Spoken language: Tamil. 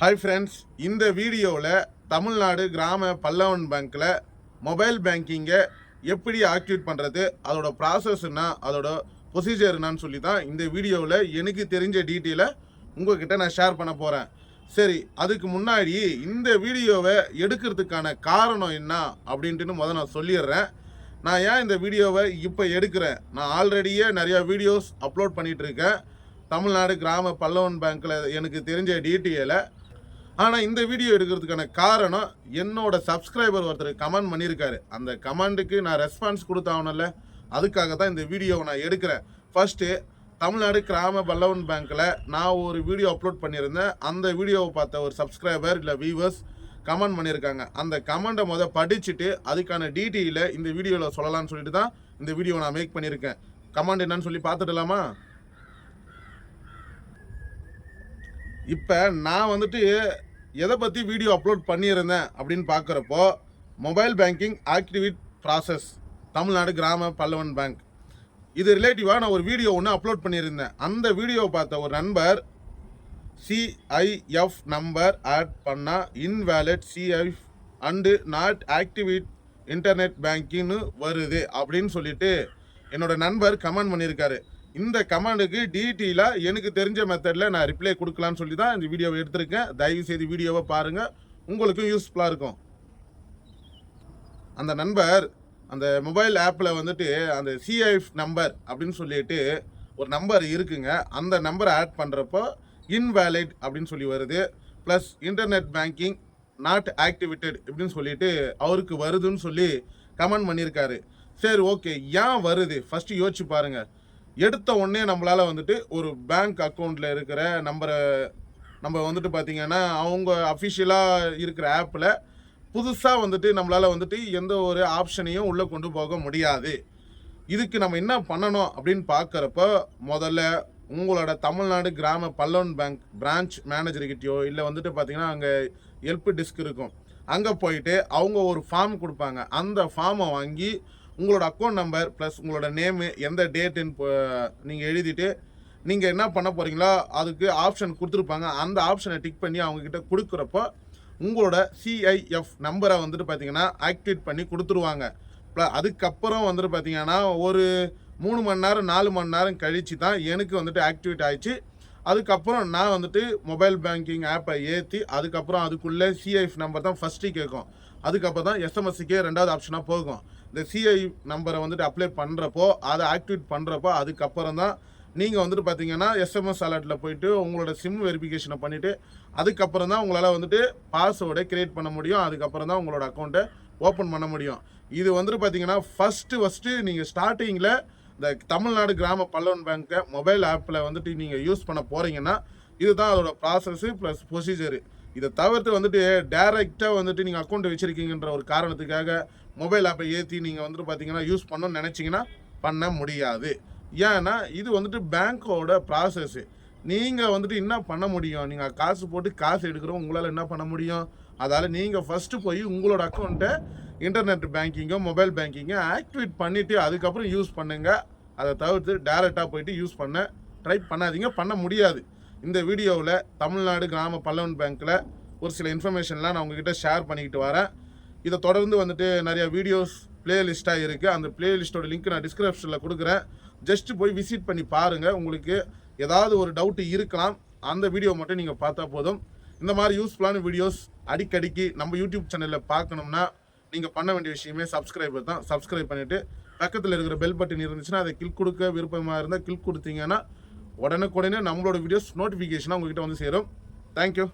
ஹாய் ஃப்ரெண்ட்ஸ் இந்த வீடியோவில் தமிழ்நாடு கிராம பல்லவன் பேங்க்கில் மொபைல் பேங்கிங்கை எப்படி ஆக்டிவேட் பண்ணுறது அதோட ப்ராசஸ் என்ன அதோட ப்ரொசீஜர் என்னன்னு சொல்லி தான் இந்த வீடியோவில் எனக்கு தெரிஞ்ச டீட்டெயிலை உங்ககிட்ட நான் ஷேர் பண்ண போகிறேன் சரி அதுக்கு முன்னாடி இந்த வீடியோவை எடுக்கிறதுக்கான காரணம் என்ன அப்படின்ட்டு முதல்ல நான் சொல்லிடுறேன். நான் ஏன் இந்த வீடியோவை இப்போ எடுக்கிறேன்? நான் ஆல்ரெடியே நிறையா வீடியோஸ் அப்லோட் பண்ணிகிட்ருக்கேன் இருக்கேன். தமிழ்நாடு கிராம பல்லவன் பேங்க்கில் எனக்கு தெரிஞ்ச டீட்டெயிலை ஆனால் இந்த வீடியோ எடுக்கிறதுக்கான காரணம் என்னோட சப்ஸ்கிரைபர் ஒருத்தர் கமெண்ட் பண்ணியிருக்காரு. அந்த கமெண்ட்டுக்கு நான் ரெஸ்பான்ஸ் கொடுத்தாகணும்ல அதுக்காக தான் இந்த வீடியோவை நான் எடுக்கிறேன். ஃபர்ஸ்ட்டு தமிழ்நாடு கிராம பல்லவன் பேங்க்கில் நான் ஒரு வீடியோ அப்லோட் பண்ணியிருந்தேன். அந்த வீடியோவை பார்த்த ஒரு சப்ஸ்கிரைபர் இல்லை வியூவர்ஸ் கமெண்ட் பண்ணியிருக்காங்க. அந்த கமெண்ட்டை முதல் படிச்சுட்டு அதுக்கான டீட்டெயிலை இந்த வீடியோவில் சொல்லலாம்னு சொல்லிட்டு தான் இந்த வீடியோ நான் மேக் பண்ணியிருக்கேன். கமெண்ட் என்னன்னு சொல்லி பார்த்துடலாமா? இப்போ நான் வந்துட்டு எதை பற்றி வீடியோ அப்லோட் பண்ணியிருந்தேன் அப்படின்னு பார்க்குறப்போ mobile banking activate process Tamil Nadu Grama Pallavan bank இது ரிலேட்டிவாக நான் ஒரு வீடியோ ஒன்று அப்லோட் பண்ணியிருந்தேன். அந்த வீடியோவை பார்த்த ஒரு நண்பர் சிஐஎஃப் நம்பர் ஆட் பண்ணால் invalid CIF and not activate internet பேங்கிங்னு வருது அப்படின்னு சொல்லிட்டு என்னோட நண்பர் கமெண்ட் பண்ணியிருக்காரு. இந்த கமெண்டுக்கு டிடியில் எனக்கு தெரிஞ்ச மெத்தடில் நான் ரிப்ளை கொடுக்கலான்னு சொல்லி தான் இந்த வீடியோவை எடுத்திருக்கேன். தயவு செய்து வீடியோவை பாருங்கள் உங்களுக்கும் யூஸ்ஃபுல்லாக இருக்கும். அந்த நண்பர் அந்த மொபைல் ஆப்பில் வந்துட்டு அந்த சிஐஎஃப் நம்பர் அப்படின்னு சொல்லிட்டு ஒரு நம்பர் இருக்குங்க. அந்த நம்பரை ஆட் பண்ணுறப்போ இன்வேலிட் அப்படின்னு சொல்லி வருது. Plus internet banking not activated இப்படின்னு சொல்லிட்டு அவருக்கு வருதுன்னு சொல்லி கமெண்ட் பண்ணியிருக்காரு. சரி ஓகே ஏன் வருது? ஃபஸ்ட்டு யோசிச்சு பாருங்கள் எடுத்த உடனே நம்மளால் வந்துட்டு ஒரு பேங்க் அக்கௌண்ட்டில் இருக்கிற நம்பரை நம்ம வந்துட்டு பார்த்தீங்கன்னா அவங்க அஃபிஷியலாக இருக்கிற ஆப்பில் புதுசாக வந்துட்டு நம்மளால் வந்துட்டு எந்த ஒரு ஆப்ஷனையும் உள்ளே கொண்டு போக முடியாது. இதுக்கு நம்ம என்ன பண்ணணும் அப்படின்னு பார்க்குறப்ப முதல்ல உங்களோட தமிழ்நாடு கிராம பல்லவன் பேங்க் பிரான்ச் மேனேஜர்கிட்டயோ இல்லை வந்துட்டு பார்த்தீங்கன்னா அங்கே ஹெல்ப் டிஸ்க் இருக்கும். அங்கே போயிட்டு அவங்க ஒரு ஃபார்ம் கொடுப்பாங்க. அந்த ஃபார்மை வாங்கி உங்களோட அக்கௌண்ட் நம்பர் ப்ளஸ் உங்களோட நேமு எந்த டேட்டுன்னு நீங்கள் எழுதிட்டு நீங்கள் என்ன பண்ண போகிறீங்களோ அதுக்கு ஆப்ஷன் கொடுத்துருப்பாங்க. அந்த ஆப்ஷனை டிக் பண்ணி அவங்கக்கிட்ட கொடுக்குறப்போ உங்களோட சிஐஎஃப் நம்பரை வந்துட்டு பார்த்தீங்கன்னா ஆக்டிவேட் பண்ணி கொடுத்துருவாங்க. ப்ள- அதுக்கப்புறம் வந்துட்டு பார்த்தீங்கன்னா ஒரு மூணு மணி நேரம் நாலு மணி நேரம் கழிச்சு தான் எனக்கு வந்துட்டு ஆக்டிவேட் ஆயிடுச்சு. அதுக்கப்புறம் நான் வந்துட்டு மொபைல் பேங்கிங் ஆப்பை ஏற்றி அதுக்கப்புறம் அதுக்குள்ளே சிஐஎஃப் நம்பர் தான் ஃபஸ்ட்டு கேட்கும். அதுக்கப்புறம் தான் எஸ்எம்எஸ்சிக்கே ரெண்டாவது ஆப்ஷனாக போகும். இந்த சிஐ நம்பரை வந்துட்டு அப்ளை பண்ணுறப்போ அதை ஆக்டிவேட் பண்ணுறப்போ அதுக்கப்புறம் தான் நீங்கள் வந்துட்டு பார்த்தீங்கன்னா எஸ்எம்எஸ் அலர்ட்டில் போயிட்டு உங்களோட சிம் வெரிஃபிகேஷனை பண்ணிவிட்டு அதுக்கப்புறம் தான் உங்களால் வந்துட்டு பாஸ்வேர்டை க்ரியேட் பண்ண முடியும். அதுக்கப்புறம் தான் உங்களோட அக்கௌண்ட்டை ஓப்பன் பண்ண முடியும். இது வந்துட்டு பார்த்தீங்கன்னா ஃபஸ்ட்டு ஃபஸ்ட்டு நீங்கள் ஸ்டார்டிங்கில் இந்த தமிழ்நாடு கிராம பல்லவன் பேங்க்கை மொபைல் ஆப்பில் வந்துட்டு நீங்கள் யூஸ் பண்ண போகிறீங்கன்னா இதுதான் அதோட ப்ராசஸ்ஸு ப்ளஸ் ப்ரொசீஜரு இதை தவிர்த்து வந்துட்டு டேரெக்டாக வந்துட்டு நீங்கள் அக்கௌண்ட் வச்சுருக்கீங்கன்ற ஒரு காரணத்துக்காக மொபைல் ஆப்பை ஏற்றி நீங்கள் வந்துட்டு பார்த்தீங்கன்னா யூஸ் பண்ணணும்னு நினச்சிங்கன்னா பண்ண முடியாது. ஏன்னா இது வந்துட்டு பேங்க்கோட ப்ராசஸ்ஸு நீங்கள் வந்துட்டு என்ன பண்ண முடியும்? நீங்கள் காசு போட்டு காசு எடுக்கிறோம் உங்களால் என்ன பண்ண முடியும்? அதால் நீங்கள் ஃபஸ்ட்டு போய் உங்களோட அக்கௌண்ட்டை இன்டர்நெட் பேங்கிங்கோ மொபைல் பேங்கிங்கோ ஆக்டிவேட் பண்ணிவிட்டு அதுக்கப்புறம் யூஸ் பண்ணுங்கள் அதை தவிர்த்து டேரெக்டாக போயிட்டு யூஸ் பண்ண ட்ரை பண்ணாதீங்க. பண்ண முடியாது. இந்த வீடியோவில் தமிழ்நாடு கிராம பல்லவன் பேங்க்கில் ஒரு சில இன்ஃபர்மேஷன்லாம் நான் உங்ககிட்ட ஷேர் பண்ணிக்கிட்டு வரேன். இதை தொடர்ந்து வந்துட்டு நிறைய வீடியோஸ் பிளேலிஸ்ட்டாக இருக்குது அந்த பிளேலிஸ்ட்டோட லிங்க் நான் டிஸ்கிரிப்ஷனில் கொடுக்குறேன். ஜஸ்ட்டு போய் விசிட் பண்ணி பாருங்கள் உங்களுக்கு ஏதாவது ஒரு டவுட்டு இருக்கலாம். அந்த வீடியோ மட்டும் நீங்கள் பார்த்தா போதும். இந்த மாதிரி யூஸ்ஃபுல்லான வீடியோஸ் அடிக்கடிக்கு நம்ம யூடியூப் சேனலில் பார்க்கணும்னா நீங்கள் பண்ண வேண்டிய விஷயமே சப்ஸ்கிரைபர் தான். சப்ஸ்கிரைப் பண்ணிவிட்டு பக்கத்தில் இருக்கிற பெல் பட்டன் இருந்துச்சுன்னா அதை கிளிக் கொடுக்க விருப்பமாக இருந்தால் கிளிக் கொடுத்தீங்கன்னா உடனுக்குடனே நம்மளோட வீடியோஸ் நோட்டிஃபிகேஷனாக உங்ககிட்ட வந்து சேரும். தேங்க்யூ